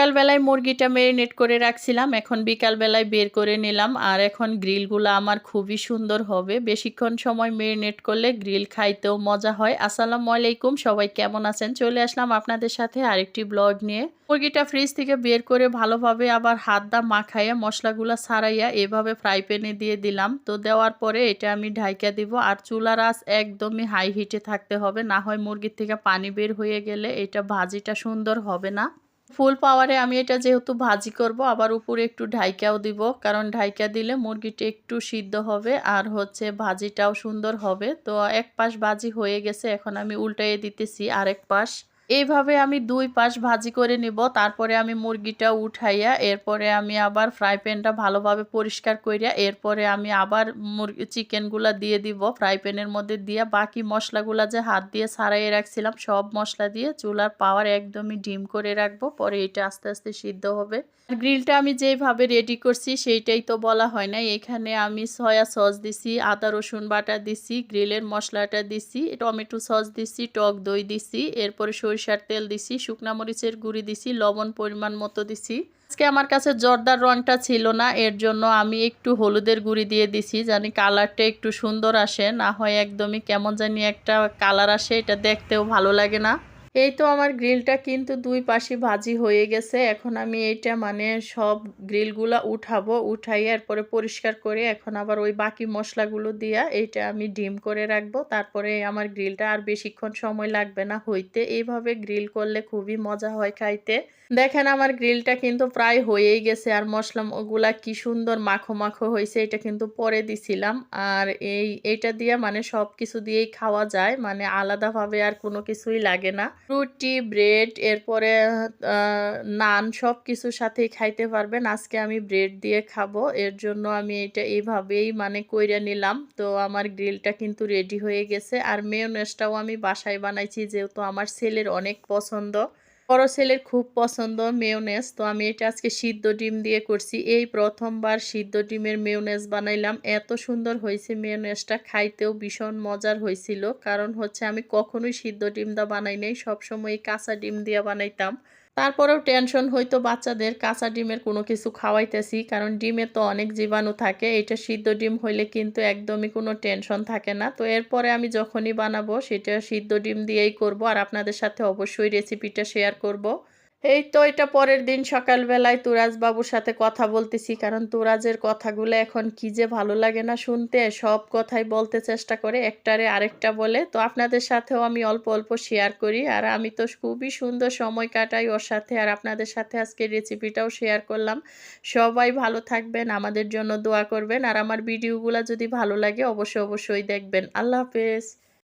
সকালবেলায় মুরগিটা মেরিনেট করে রাখছিলাম, এখন বিকালবেলায় বের করে নিলাম। আর এখন গ্রিলগুলো আমার খুবই সুন্দর হবে। বেশিক্ষণ সময় মেরিনেট করলে গ্রিল খাইতেও মজা হয়। আসসালামু আলাইকুম, সবাই কেমন আছেন? চলে আসলাম আপনাদের সাথে আরেকটি ব্লগ নিয়ে। মুরগিটা ফ্রিজ থেকে বের করে ভালোভাবে আবার হাত দা মাখাইয়া মশলাগুলো ছাড়াইয়া এভাবে ফ্রাই প্যানে দিয়ে দিলাম। তো দেওয়ার পরে এটা আমি ঢাইকা দিব। আর চুলার আঁচ একদমই হাই হিটে থাকতে হবে। না হয় মুরগির থেকে পানি বের হয়ে গেলে এটা ভাজিটা সুন্দর হবে না। ফুল পাওয়ারে আমি এটা যেহেতু ভাজি করব, আবার উপরে একটু ঢাইকাও দিব। কারণ ঢাইকা দিলে মুরগিটি একটু সিদ্ধ হবে আর হচ্ছে ভাজিটাও সুন্দর হবে। তো এক পাশ ভাজি হয়ে গেছে, এখন আমি উল্টাইয়ে দিতেছি আরেক পাশ। এইভাবে আমি দুই পাশ ভাজি করে নিব। তারপরে আমি মুরগিটা উঠাইয়া, এরপরে আমি আবার ফ্রাই প্যানটা ভালোভাবে পরিষ্কার করিয়া এরপরে আমি আবার মুরগি চিকেনগুলা দিয়ে দিব। ফ্রাই প্যানের মধ্যে দিয়ে বাকি মশলাগুলা যে হাত দিয়ে ছাড়াইয়ে রাখছিলাম, সব মশলা দিয়ে চুলার পাওয়ার একদমই ডিম করে রাখব। পরে এটা আস্তে আস্তে সিদ্ধ হবে। গ্রিলটা আমি যেভাবে রেডি করছি, সেইটাই তো বলা হয় না এখানে আমি সয়া সস দিছি, আদা, রসুন বাটা দিছি গ্রিলের মশলাটা দিছি, টমেটো সস দিছি, টক দই দিছি, এরপরে সরিষার তেল দিছি, শুকনা মরিচের গুঁড়ি দিছি, লবণ পরিমাণ মতো দিছি। আজকে আমার কাছে জর্দার রঙটা ছিল না, এর জন্য আমি একটু হলুদের গুঁড়ি দিয়ে দিছি, জানি কালারটা একটু সুন্দর আসে, না হয় একদমই কেমন জানি একটা কালার আসে, এটা দেখতেও ভালো লাগে না। এই তো আমার গ্রিলটা কিন্তু দুই পাশে ভাজি হয়ে গেছে। এখন আমি এইটা মানে সব গ্রিলগুলা উঠাবো। উঠাই এরপরে পরিষ্কার করে এখন আবার ওই বাকি মশলাগুলো দিয়া এইটা আমি ডিম করে রাখব। তারপরে আমার গ্রিলটা আর বেশিক্ষণ সময় লাগবে না হইতে। এইভাবে গ্রিল করলে খুবই মজা হয় খাইতে। দেখেন আমার গ্রিলটা কিন্তু প্রায় হয়েই গেছে আর মশলাগুলা কি সুন্দর মাখো মাখো হয়েছে এটা কিন্তু পরে দিছিলাম। আর এই, এইটা দিয়ে মানে সব কিছু দিয়েই খাওয়া যায়। মানে আলাদাভাবে আর কোনো কিছুই লাগে না। রুটি, ব্রেড, এরপরে নান সব কিছুর সাথেই খাইতে পারবেন। আজকে আমি ব্রেড দিয়ে খাব। এর জন্য আমি এটা এইভাবেই মানে কইরে নিলাম। তো আমার গ্রিলটা কিন্তু রেডি হয়ে গেছে। আর মেয়নেসটাও আমি বাসায় বানাইছি, যেহেতু আমার ছেলের অনেক পছন্দ। বড় ছেলের খুব পছন্দ মেয়োনেজ তো আমি এটা আজকে সিদ্ধ ডিম দিয়ে করছি। এই প্রথমবার সিদ্ধ ডিমের মেয়োনেজ বানাইলাম। এত সুন্দর হয়েছে মেয়োনেজটা খাইতেও ভীষণ মজার হয়েছিল। কারণ হচ্ছে আমি কখনোই সিদ্ধ ডিম দা বানাই নাই, সবসময় কাঁচা ডিম দিয়ে বানাইতাম। তারপরেও টেনশন হয়তো বাচ্চাদের কাঁচা ডিমের কোনো কিছু খাওয়াইতেছি, কারণ ডিমে তো অনেক জীবাণু থাকে এটা সিদ্ধ ডিম হইলে কিন্তু একদমই কোনো টেনশন থাকে না তো এরপরে আমি যখনই বানাবো, সেটা সিদ্ধ ডিম দিয়েই করব, আর আপনাদের সাথে অবশ্যই রেসিপিটা শেয়ার করব। এই তো এটা পরের দিন সকালবেলায় তুরাজ বাবুর সাথে কথা বলতেছি, কারণ তুরাজের কথাগুলো এখন কি যে ভালো লাগে না শুনতে। সব কথাই বলতে চেষ্টা করে, একটারে আরেকটা বলে। তো আপনাদের সাথেও আমি অল্প অল্প শেয়ার করি, আর আমি তো খুবই সুন্দর সময় কাটাই ওর সাথে, আর আপনাদের সাথে আজকে রেসিপিটাও শেয়ার করলাম। সবাই ভালো থাকবেন, আমাদের জন্য দোয়া করবেন, আর আমার ভিডিওগুলো যদি ভালো লাগে অবশ্যই অবশ্যই দেখবেন। আল্লাহ হাফেজ।